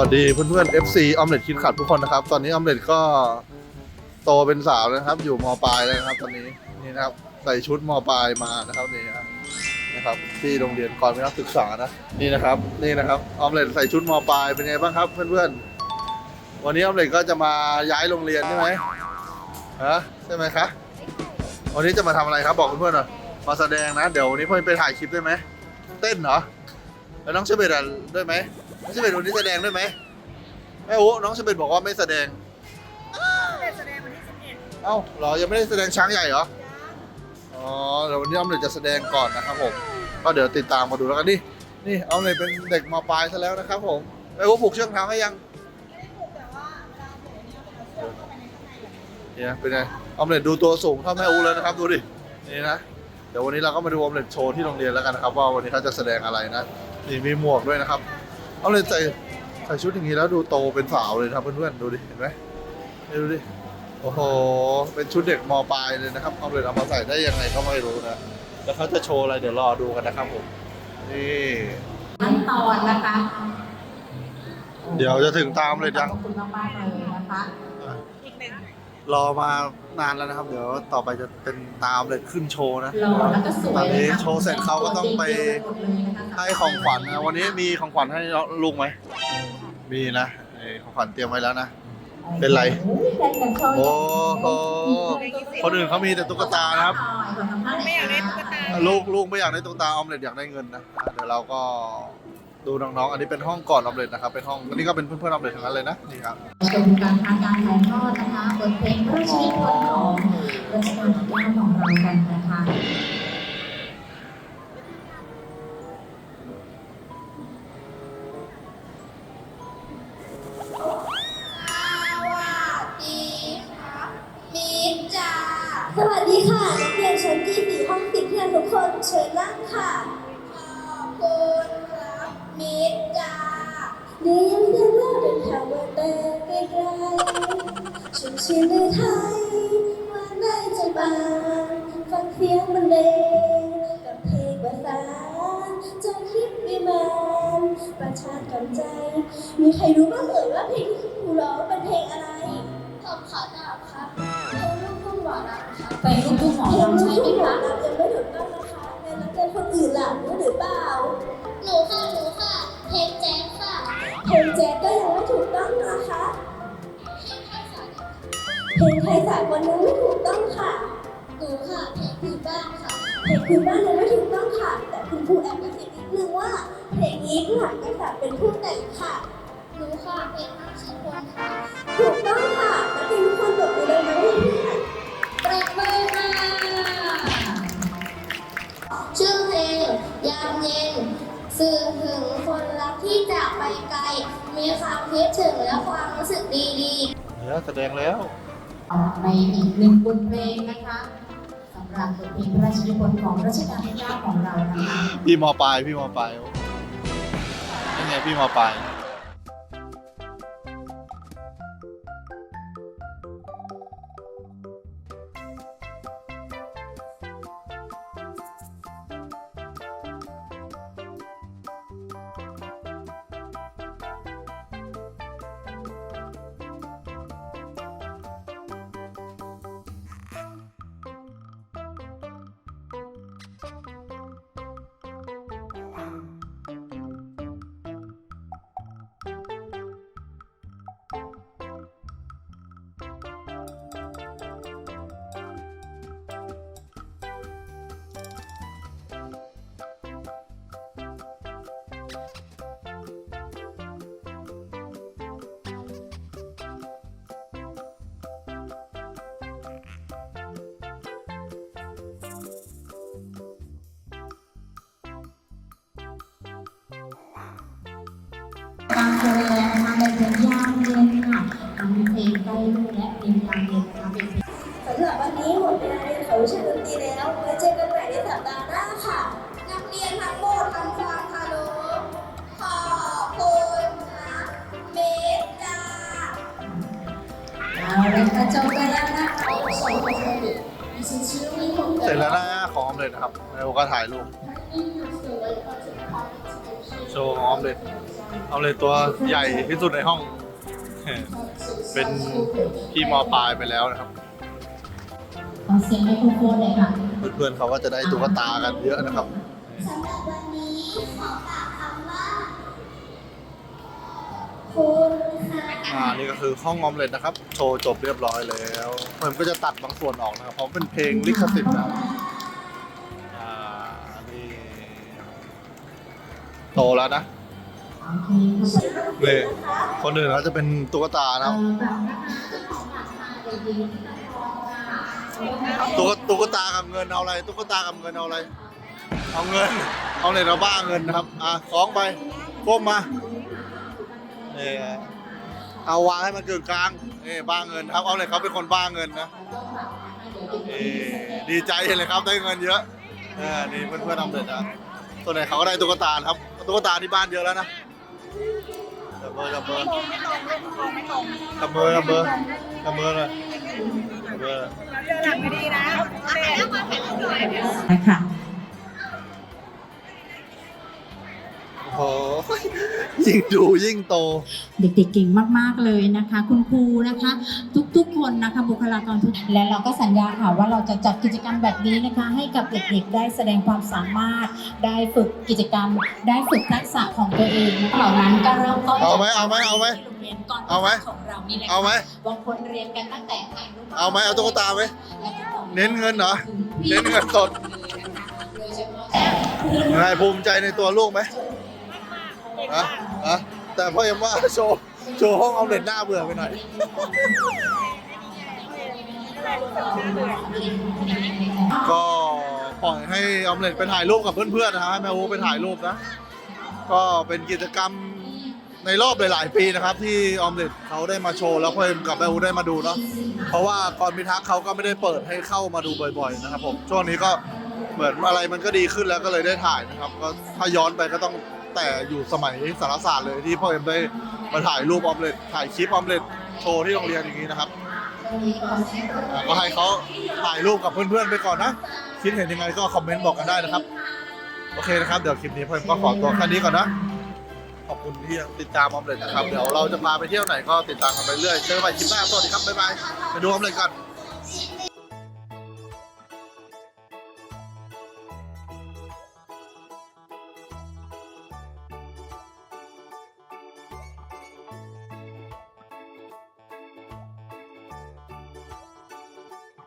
วัสดีเพื่อนๆ FC ออมเล็ตคิดขัดทุกคนนะครับ ตอนนี้ออมเล็ตก็โตเป็นสาวแล้วนะครับ อยู่มปลายแล้วนะครับ ตอนนี้นี่นะครับใส่ชุดมปลายมานะครับนี่ครับนะครับ ที่โรงเรียนก่อนเป็นนักศึกษานะนี่นะครับ นี่นะครับออมเล็ตใส่ชุดมปลายเป็นไงบ้างครับ เพื่อนๆ วันนี้ออมเล็ตก็จะมาย้ายโรงเรียนใช่ไหมฮะใช่ไหมคะวันนี้จะมาทำอะไรครับ บอกเพื่อนๆหน่อยมาแสดงนะ เดี๋ยววันนี้เพื่อนไปถ่ายคลิปได้ไหมเต้นเหรอแล้วน้องเชเบตอะด้วยไหม องเชเบตวันนี้แสดงด้วยไหมแม่โอ้น้องเชเบตบอกว่าไม่แสดง แสดงวันที่สิบเอ็ดเอ้าเหรอยังไม่ได้แสดงช้างใหญ่เหรอ อ๋อเดี๋ยววันนี้ออมเล็ตจะแสดงก่อนนะครับผม ก็เดี๋ยวติดตามมาดูแล้วกันนี่นี่ออมเล็ตเป็นเด็กมาปลายซะแล้วนะครับผมแม่โอ้ผูกเชือกเท้าให้ยังไม่ได้ผูกแต่ว่าเวลาผูกเนี่ยเป็นเอาเชือกเข้าไปในข้างในแบบนี้เนี่ยเป็นไงออมเล็ตดูตัวสูงเท่าแม่อูเลยนะครับดูดิ นี่นะ เดี๋ยววันนี้เราก็มาดูออมเล็ตโชว์ที่โรงเรียนแล้วกันนะครับว่าวันนี้เขาจะแสดงอะไรนะนี่มีหมวกด้วยนะครับ ออมเล็ตใส่ใส่ชุดอย่างนี้แล้วดูโตเป็นสาวเลยนะครับเพื่อนๆดูดิเห็นไหมนี่ดูดิโอ้โหเป็นชุดเด็กมปลายเลยนะครับออมเล็ตเอามาใส่ได้ยังไงก็ไม่รู้นะแล้วเขาจะโชว์อะไรเดี๋ยวรอดูกันนะครับผมนี่ขั้นตอนนะคะ เดี๋ยวจะถึงตามเลยจังขอบคุณมากๆเลยนะคะอีกหนึ่ง รอมานานแล้วนะครับ เดี๋ยวต่อไปจะเป็นตามเลยขึ้นโชว์นะหล่อแล้วก็สวยตอนนี้นะคะโชว์เสร็จเขาก็ต้องไปให้ของขวัญนะวันนี้มีของขวัญให้ลุงไหมมีนะนี่ของขวัญเตรียมไว้แล้วนะ เป็นไรโอ้โหคนอื่นเขามีแต่ตุ๊กตานะครับ ไม่อยากได้ตุ๊กตา ลูกลูกไม่อยากได้ตุ๊กตาออมเล็ตอยากได้เงินนะอะเดี๋ยวเราก็ ดูน้องๆ อันนี้เป็นห้องก่อนออมเล็ตนะครับ เป็นห้องอันนี้ก็เป็นเพื่อนๆออมเล็ตทั้งนั้นเลยนะ นี่ครับชมการทำการถ่ายทอดนะคะบทเพลงเพระราชนิพนของรัชกาลที่เก้าของเรากันนะคะสวัสดีค่ะนักเรียนชั้นที่สี่ห้องสิบเพื่อนทุกคนเชิญนั่งค่ะ ขอบคุณ มิตรจ้าเดี๋ยวยังเพื่อนเราเดินทางมาแต่ไกลๆชุมชื่นในไทยว่าได้ใจบานฟังเสียงบรรเลงกับเพลงประสานจนคิดวิมานประชาติกันใจ มีใครรู้บ้างเอ่ยว่าเพลงที่ครูร้องเป็นเพลงอะไรผมขอตอบครับเพลงลูกทุ่งหมอลำครับไปลูกทุ่งหมอลำใช่ไหมคะยังไม่ถูกต้องนะคะในนักเรียนคนอื่นล่ะรู้หรือเปล่าหนูค่ะหนู เพลงไทยสากลยังไม่ถูกต้องค่ะหนูค่ะเพลงพื้นบ้านค่ะเพลงพื้นบ้านยังไม่ถูกต้องค่ะ แต่คุณครูแอบกระซิบนิดนึงว่าเพลงนี้ผู้หลักกษัตริย์เป็นผู้แต่งค่ะ หนูค่ะเพลงราชพลค่ะถูกต้องค่ะนักเรียนทุกคนตบมือเลยนะเพื่อนๆปรบมือค่ะ ชื่อเพลงยามเย็น สื่อถึงคนรักที่จากไปไกล มีความคิดถึงและความรู้สึกดีเดี๋ยวแสดงแล้ว ออกในอีกหนึ่งบทเพลงนะคะสำหรับบทเพลงพระราชนิพนธ์ของรัชกาลที่เก้าของเรานะคะ พี่มอปลายพี่มอปลายนี่ไงพี่มอปลาย รับวันนี้หมดเวลาเรียนของวิชาดนตรีแล้วไว้เจอกันใหม่ในสัปดาห์หน้าค่ะ นักเรียนทั้งหมดทำความเคารพขอบคุณนะเมตตาเอาละค่ะจบไปแล้วนะคะเสร็จแล้วนะของออมเล็ตนะครับแล้วก็ถ่ายรูปโชว์ของออมเล็ตออมเล็ตตัวใหญ่ที่สุดในห้อง เป็นพี่มปลายไปแล้วนะครับ ขอเสียงไมโครโฟนเลยค่ะเพื่อนๆเขาก็จะได้ตุ๊กตากันเยอะนะครับ สำหรับวันนี้ขอกล่าวคำว่า คุณค่ะอ่า นี่ก็คือห้องออมเล็ตนะครับ โชว์จบเรียบร้อยแล้วผมก็จะตัดบางส่วนออกนะครับ เพราะเป็นเพลงลิขสิทธิ์นะครับอ่า นี่โตแล้วนะโอเคค่ะนี่คนอื่นเขาจะเป็นตุ๊กตานะครับ เอ่อแบบนะคะเจ้าของราคาดีๆที่ต้องรองค่ะ ตุ๊กตุ๊กตากับเงินเอาอะไร ตุ๊กตากับเงินเอาอะไร เอาเงิน เอาเลยเราบ้าเงินนะครับ อะคล้องไปก้มมาเนี่ยเอาวางให้มันกึ่งกลางนี่บ้าเงินครับ เอาเลยเขาเป็นคนบ้าเงินนะนี่ดีใจเลยครับได้เงินเยอะเออนี่เพื่อนๆทำเสร็จนะตัวไหนเขาก็ได้ตุ๊กตาครับ ตุ๊กตาที่บ้านเยอะแล้วนะจับเบอร์จับเบอร์ไม่ตรงไม่ตรงไม่ตรงจับเบอร์จับเบอร์จับเบอร์เลยจับเบอร์ คะโอ้โหยิ่งดูยิ่งโต เด็กๆเก่งมากๆเลยนะคะ คุณครูนะคะ ทุกๆคนนะคะบุคลากรทุกและเราก็สัญญาค่ะว่าเราจะจัดกิจกรรมแบบนี้นะคะ ให้กับเด็กๆได้แสดงความสามารถ ได้ฝึกกิจกรรม ได้ฝึกทักษะของตัวเองนะคะเหล่านั้นก็เริ่มต้นเอาไหมเอาไหมเอาไหมที่โรงเรียนก่อนเอาไหมของเรานี่แหละเอาไหมบางคนเรียนกันตั้งแต่อนุบาลเอาไหมเอาตุ๊กตาไหมและก็ต่อเน้นเงินเหรอพี่เน้นเงินสดโดยเฉพาะนายภูมิใจในตัวลูกไหมฮะฮะแต่พ่อยังว่าโชว์โชว์ห้องเอาเล็ตหน้าเบื่อไปหน่อยก็ปล่อยให้ออมเล็ตไปถ่ายรูปกับเพื่อนๆนะฮะให้แม่อูไปถ่ายรูปนะ ก็เป็นกิจกรรมในรอบหลาย ๆ ปีนะครับ ที่ออมเล็ตเขาได้มาโชว์แล้วพ่อเอ็มกับแม่อูได้มาดูเนาะเพราะว่าก่อนพิทักษ์เขาก็ไม่ได้เปิดให้เข้ามาดูบ่อย ๆ นะครับผมช่วงนี้ก็ เหมือนอะไรมันก็ดีขึ้นแล้วก็เลยได้ถ่ายนะครับก็ถ้าย้อนไปก็ต้องแต่อยู่สมัยสารศาสตร์เลยที่พ่อเอ็มได้มาถ่ายรูปออมเล็ตถ่ายคลิปออมเล็ตโชว์ที่โรงเรียนอย่างนี้นะครับอะก็ให้เขาถ่ายรูปกับเพื่อนๆไปก่อนนะคิดเห็นยังไงก็คอมเมนต์บอกกันได้นะครับ โอเคนะครับ เดี๋ยวคลิปนี้ผมก็ขอตัวแค่นี้ก่อนนะ ขอบคุณที่ยังติดตามออมเล็ตนะครับ เดี๋ยวเราจะพาไปเที่ยวไหนก็ติดตามกันไปเรื่อยเจอกันใหม่คลิปหน้าสวัสดีครับบ๊ายบายไปดูออมเล็ตกัน